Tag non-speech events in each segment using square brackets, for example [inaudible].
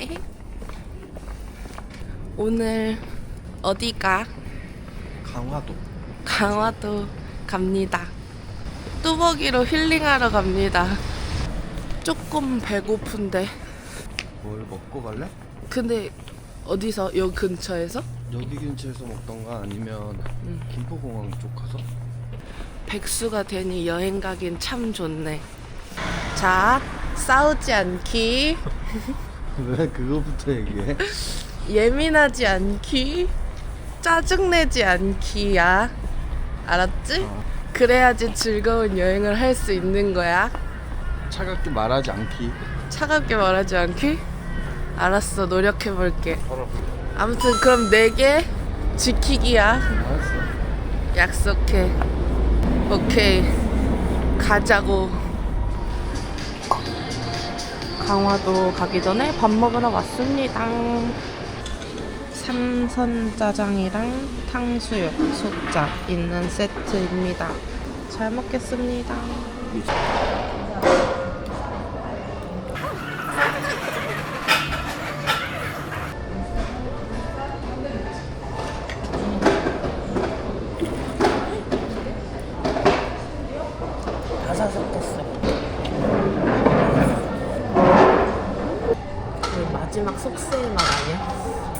[laughs] 오늘 어디가? 강화도 강화도 갑니다. 뚜벅이로 힐링하러 갑니다. 조금 배고픈데. 뭘 먹고 갈래? 근데 어디서? 여 근처에서? 여기 근처에서 먹던가 아니면 김포공항 쪽 가서 백수가 되니 여행 가긴 참 좋네. 자, 싸우지 않기, [laughs] [laughs] 왜 그거부터 얘기해? 예민하지 않기, 짜증내지 않기야. 알았지? 그래야지 즐거운 여행을 할 수 있는 거야. 차갑게 말하지 않기 차갑게 말하지 않기? 알았어, 노력해 볼게. 아무튼 그럼 네 개 지키기야. 알았어 약속해. 오케이. 가자고. 강화도 가기 전에 밥 먹으러 왔습니다. 삼선 짜장이랑 탕수육, 소짜 있는 세트입니다. 잘 먹겠습니다.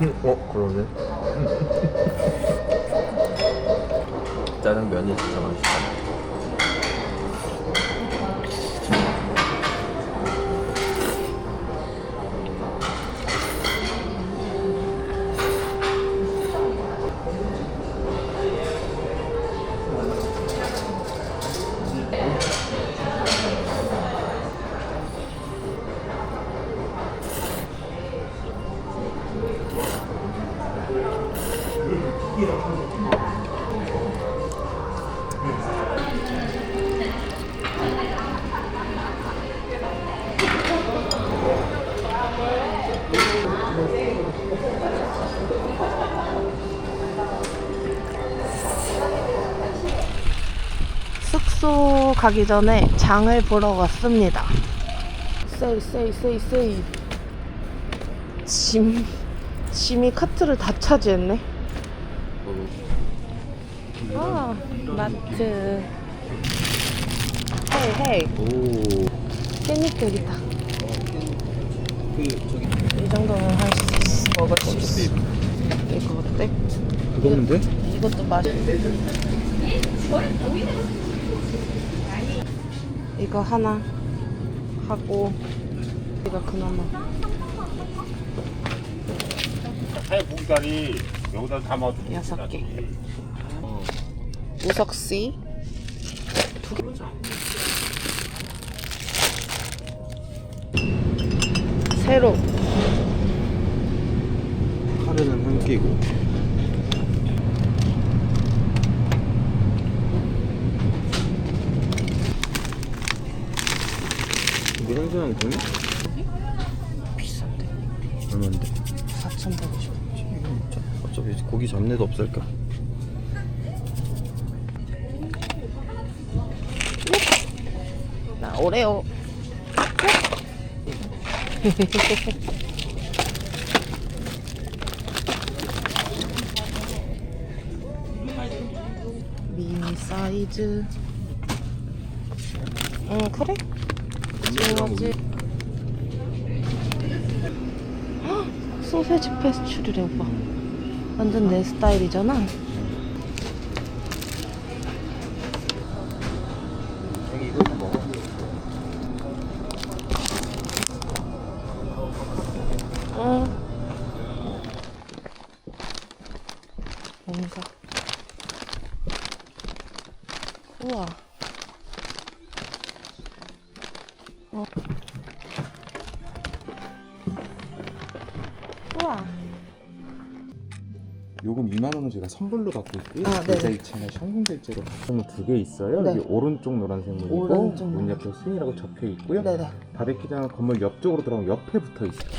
어 그러네. 짜장면이 진짜 맛있다 숙소 가기 전에 장을 보러 왔습니다. 세이 세이 세이 세이. 짐 짐이 카트를 다 차지했네. 아 마트. 헤이 헤이 오 깻잎 여기다. 그이 정도는 할수 있어. 먹을 수 있어. 이거 어때? 그거면 돼? 이것도 맛있. 이거 하나 하고 이거 그나마 새 봉다리 여기다 담아주고 여섯 개. 어. 우석 씨 두 개. 새로 카레는 한 끼고 무상전환 되나? 고기 잡내도 없을까? 나 오레오. [laughs] 미니 사이즈. 응 그래? 헉, [gasps] 소세지 페스츄리래 오빠. 완전 내 스타일이잖아. 2만 원은 제가 선불로 받고 있고요. 아, 네네. 계좌 이체나 현금 결제로 받으면 두개 있어요. 네. 여기 오른쪽 노란색 문이고 오른쪽 문. 옆에 스윙이라고 적혀 있고요. 네네. 바베큐장 건물 옆쪽으로 들어가면 옆에 붙어 있어요.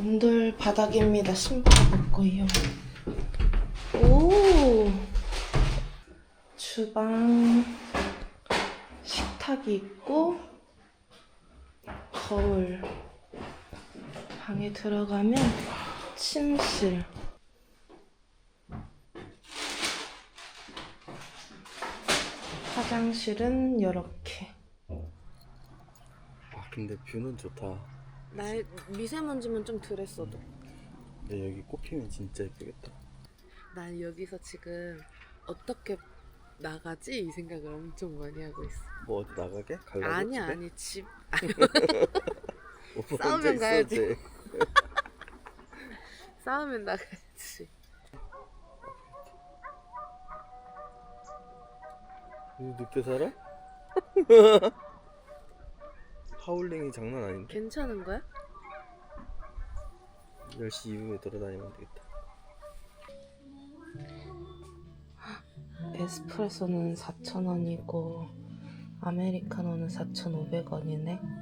온돌 바닥입니다. 신발 벗고요. 오. 주방 식탁이 있고 거울. 방에 들어가면 침실. 화장실은 이렇게. 아 근데 뷰는 좋다. 날 미세먼지만 좀 덜했어도. 근데 여기 꽃피면 진짜 예쁘겠다. 난 여기서 지금 어떻게 나가지 이 생각을 엄청 많이 하고 있어. 뭐 어디 나가게? 갈라고? 아니 집에? 아니 집 [laughs] [laughs] 오빠 싸우면 가야지. 돼. 싸우면 나가야지. 늑대 살아? [laughs] 하울링이 장난 아닌데? 괜찮은 거야? 10시 이후에 돌아다니면 되겠다. 에스프레소는 4,000원이고 아메리카노는 4,500원이네.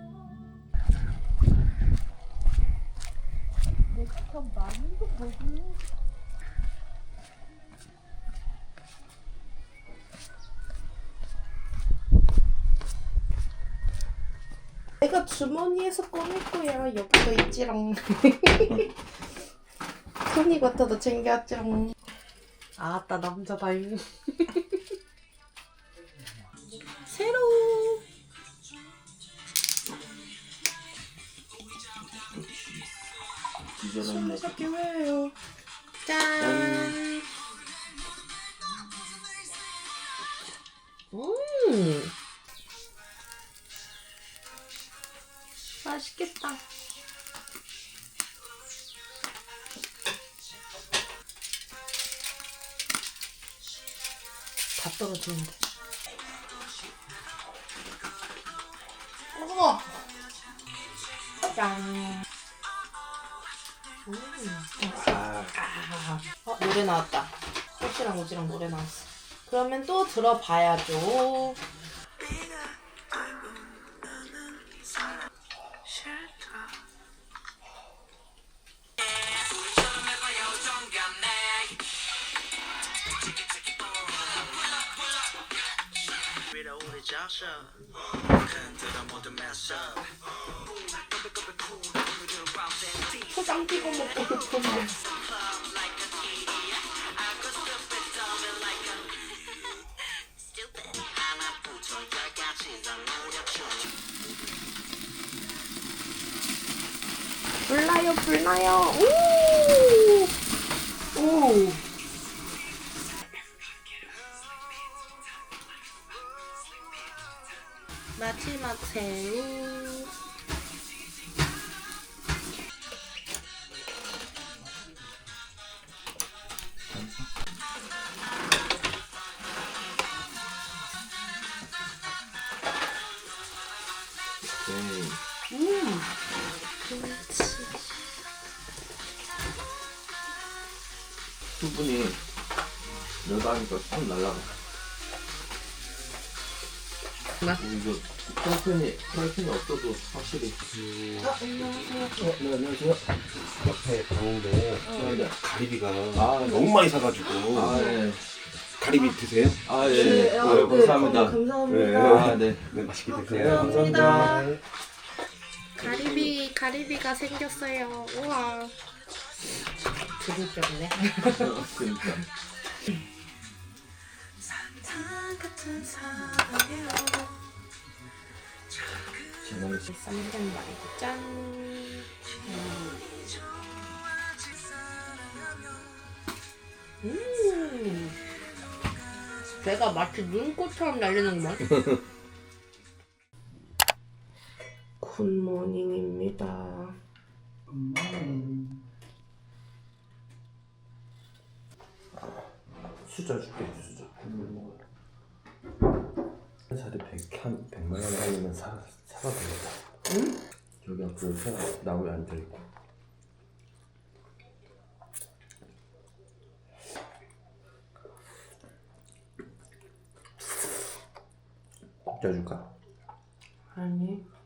내가 주머니에서 꺼낼 거야. 여기도 있지롱. [laughs] 토니버터도 챙겼지롱. 아따 남자다잉. [laughs] 잡기 왜요? 짠. 음. 맛있겠다. 다 떨어지는데. 우와. 짠. 아. 어, 노래 나왔다. 꽃이랑 오지랑 노래 나왔어. 그러면 또 들어봐야죠. 초장 찍어 먹고 싶은데. 불나요, 불나요. 오! 오! 마지막 새우. 그렇지. 수분이 열가니까 확 날라가. 뭐? 이거 프라이팬이 프라이팬이 없어도 확실히. 어, 안녕하세요. 어, 네 안녕하세요. 옆에 방인데 네. 가리비가 아, 네. 너무 많이 사가지고 아 네. 가리비 드세요? 아 예. 네. 아, 네, 감사합니다. 감사합니다. 아 네. 네 맛있게 네 드세요. 감사합니다. 가리비, 가리비가 생겼어요. 우와. 드릴 게 없네. 그러니까. 제가 쌈장 말고 짠. 음. 배가 마치 눈꽃처럼 날리는구만. [laughs] 굿모닝입니다. 수저 줄게 수저. 한 살에 100, 한 100만 원 달리면 사, 사가 되겠다. 응? 여기 앞으로 차 나무에 앉아 있고. 국자 줄까? 아니.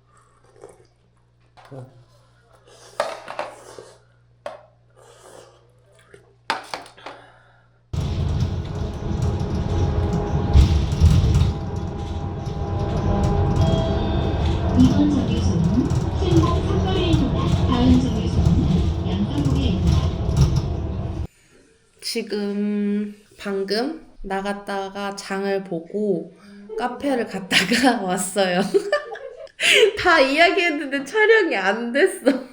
지금 방금 나갔다가 장을 보고 카페를 갔다가 [laughs] 왔어요. [laughs] [laughs] 다 이야기했는데 촬영이 안 됐어.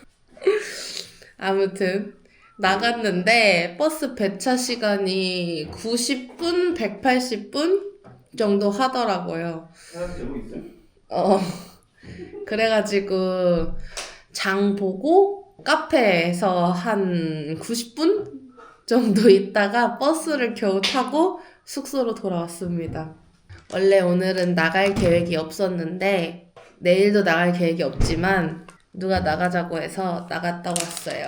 [laughs] 아무튼 나갔는데 버스 배차 시간이 90분, 180분 정도 하더라고요. 어. [laughs] 그래가지고 장 보고 카페에서 한 90분 정도 있다가 버스를 겨우 타고 숙소로 돌아왔습니다. 원래 오늘은 나갈 계획이 없었는데 내일도 나갈 계획이 없지만 누가 나가자고 해서 나갔다 왔어요.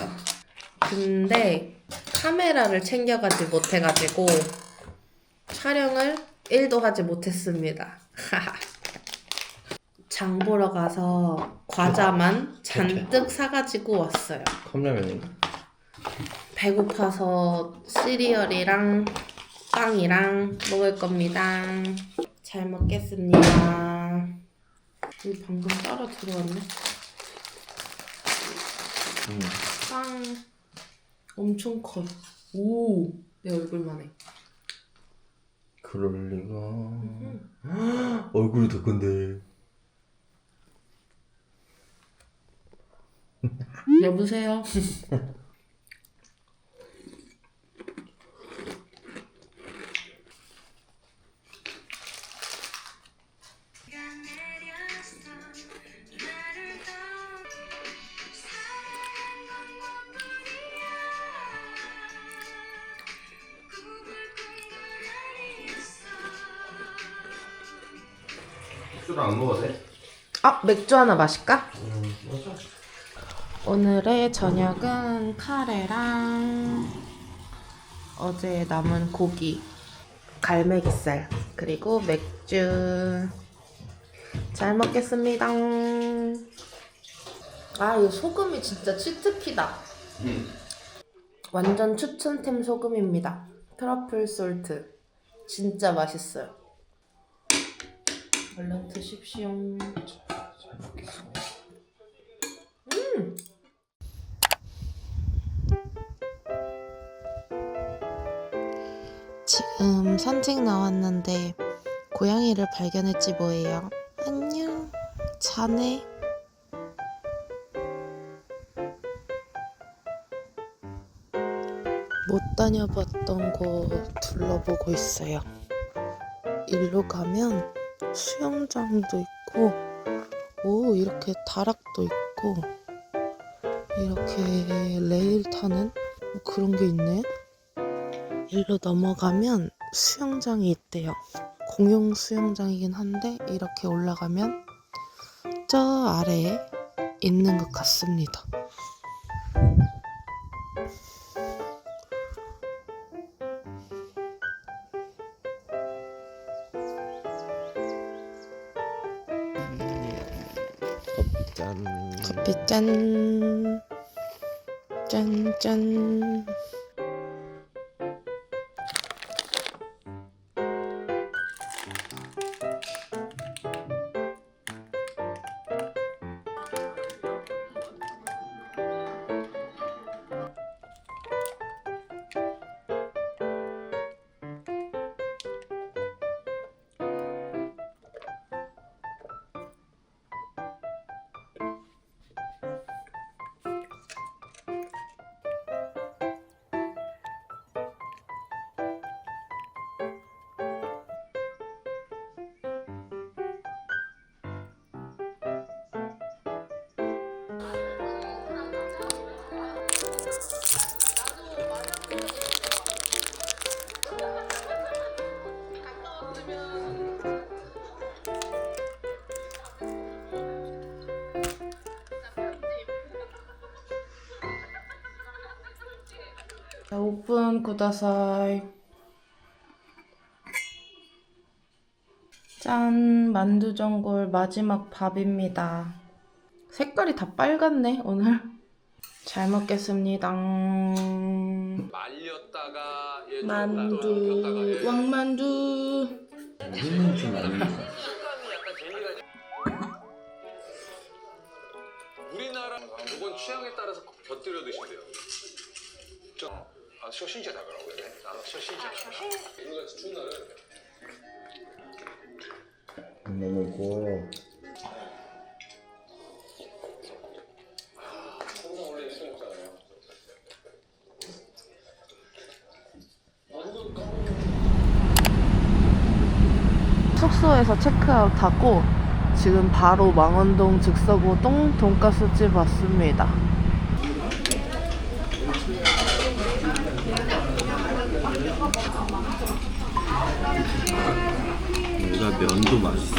근데 카메라를 챙겨가지 못해가지고 촬영을 1도 하지 못했습니다. [laughs] 장 보러 가서 과자만 잔뜩 사가지고 왔어요. 컵라면인가? 배고파서 시리얼이랑 빵이랑 먹을 겁니다. 잘 먹겠습니다. 여기 방금 따라 들어왔네. 응. 빵 엄청 커. 오, 내 얼굴만 해. 그럴 리가. [gasps] 얼굴이 더 큰데. 여보세요? [laughs] 술안 먹어도 돼? 아, 맥주 하나 마실까? 오늘의 저녁은 카레랑 어제 남은 고기, 갈매기살, 그리고 맥주. 잘 먹겠습니다. 아, 이 소금이 진짜 치트키다. 완전 추천템 소금입니다. 트러플 솔트. 진짜 맛있어요. 얼른 드십시오. 잘 먹겠습니다. 지금 산책 나왔는데 고양이를 발견했지 뭐예요. 안녕. 자네. 못 다녀봤던 곳 둘러보고 있어요. 일로 가면 수영장도 있고, 오, 이렇게 다락도 있고, 이렇게 레일 타는 뭐 그런 게 있네. 일로 넘어가면 수영장이 있대요. 공용 수영장이긴 한데 이렇게 올라가면 저 아래에 있는 것 같습니다. 짠. 커피 짠. 짠, 짠. 자, 오픈 쿠다사이. 짠, 만두전골 마지막 밥입니다. 색깔이 다 빨갛네, 오늘. 잘 먹겠습니다. 말렸다가 예, 만두, 왕만두. 좀 아니야. 우리나라 이건 취향에 따라서 곁들여 드시면 돼요. 저 啊，说新鲜那个了，我觉得啊，说新鲜。那个春的。 너무 고워요. 항상 원래 이렇게 먹잖아요. 숙소에서 체크아웃하고 지금 바로 망원동 즉석우동 돈가스집 왔습니다. 얘가 면도 맛있어.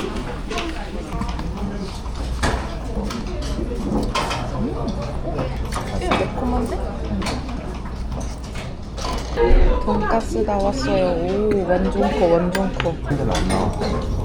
돈가스 나왔어요. 오, 완전 커, 완전 커. 근데 안 나와.